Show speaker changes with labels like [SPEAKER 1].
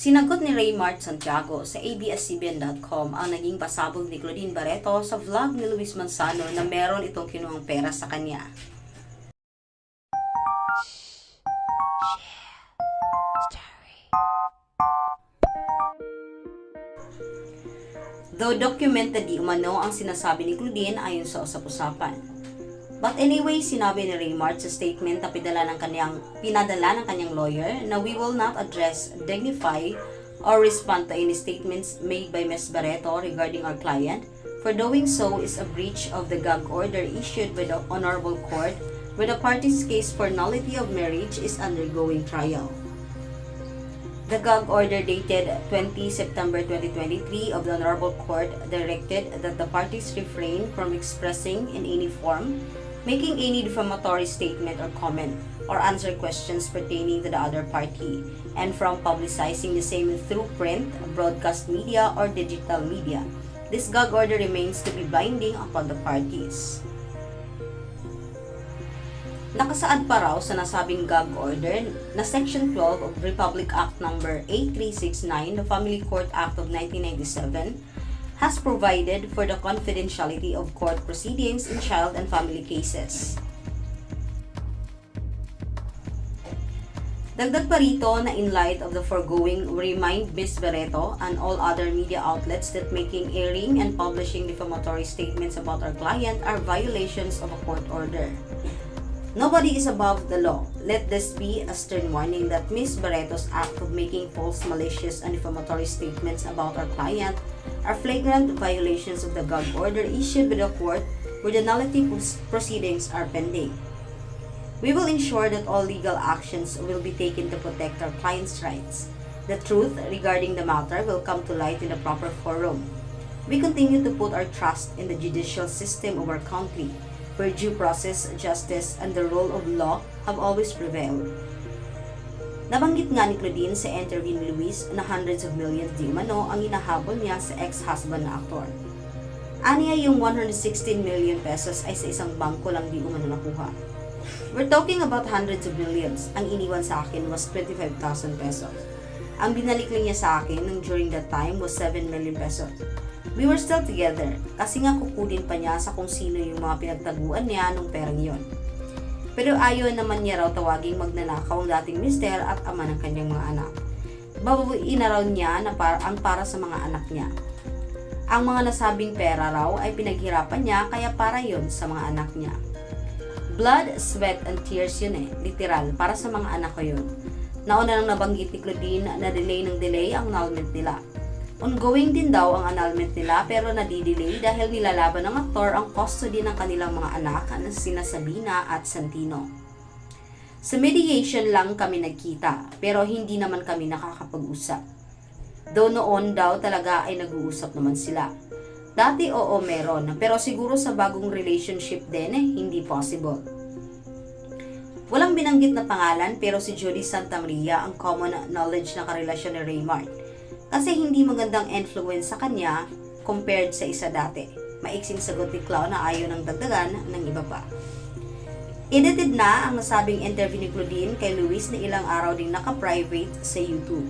[SPEAKER 1] Sinagot ni Raymart Santiago sa ABS-CBN.com ang naging pasabog ni Claudine Barreto sa vlog ni Luis Manzano na meron itong kinuhang pera sa kanya. Though documented di umano ang sinasabi ni Claudine ayon sa usap-usapan. But anyway, sinabi ni Raymart sa statement na pinadala ng kanyang, pinadala ng kanyang lawyer na we will not address, dignify, or respond to any statements made by Ms. Barreto regarding our client, for doing so is a breach of the gag order issued by the Honorable Court where the party's case for nullity of marriage is undergoing trial. The gag order dated 20 September 2023 of the Honorable Court directed that the parties refrain from expressing in any form, making any defamatory statement or comment, or answer questions pertaining to the other party, and from publicizing the same through print, broadcast media, or digital media. This gag order remains to be binding upon the parties. Nakasaad pa raw sa nasabing gag order na Section 12 of Republic Act No. 8369, the Family Court Act of 1997, has provided for the confidentiality of court proceedings in child and family cases. Dagdag pa rito na in light of the foregoing, remind Ms. Barreto and all other media outlets that making, airing, and publishing defamatory statements about our client are violations of a court order. Nobody is above the law. Let this be a stern warning that Ms. Barreto's act of making false, malicious, and defamatory statements about our client are flagrant violations of the gag order issued by the court where the nullity proceedings are pending. We will ensure that all legal actions will be taken to protect our client's rights. The truth regarding the matter will come to light in the proper forum. We continue to put our trust in the judicial system of our country, where due process, justice, and the rule of law have always prevailed. Nabanggit nga ni Claudine sa interview ni Luis na hundreds of millions di umano ang hinahabol niya sa ex-husband na aktor. Aniya yung 116 million pesos ay sa isang bangko lang di umano nakuha. We're talking about hundreds of millions. Ang iniwan sa akin was 25,000 pesos. Ang binalik lang niya sa akin nung during that time was 7 million pesos. We were still together kasi nga kukunin pa niya sa kung sino yung mga pinagtaguan niya nung perang yon. Pero ayaw naman niya raw tawaging magnanakaw ang dating mister at ama ng kanyang mga anak. Babawiin na raw niya na para, ang para sa mga anak niya. Ang mga nasabing pera raw ay pinaghirapan niya kaya para yon sa mga anak niya. Blood, sweat, and tears yun eh. Literal. Para sa mga anak ko yun. Nauna nang nabanggit ni Claudine na delay ng delay ang annulment nila. Ongoing din daw ang annulment nila pero nadidelay dahil nilalaban ng aktor ang custody ng kanilang mga anak na sina Sabina at Santino. Sa mediation lang kami nagkita pero hindi naman kami nakakapag-usap. Though noon daw talaga ay nag-uusap naman sila. Dati oo meron, pero siguro sa bagong relationship din eh, hindi possible. Walang binanggit na pangalan pero si Judy Santa Maria ang common knowledge na karelasyon ni Raymart. Kasi hindi magandang influence sa kanya compared sa isa dati. Maiksing sagot ni Clown na ayaw ng dagdagan ng iba pa. Edited na ang nasabing interview ni Claudine kay Luis na ilang araw ding naka-private sa YouTube.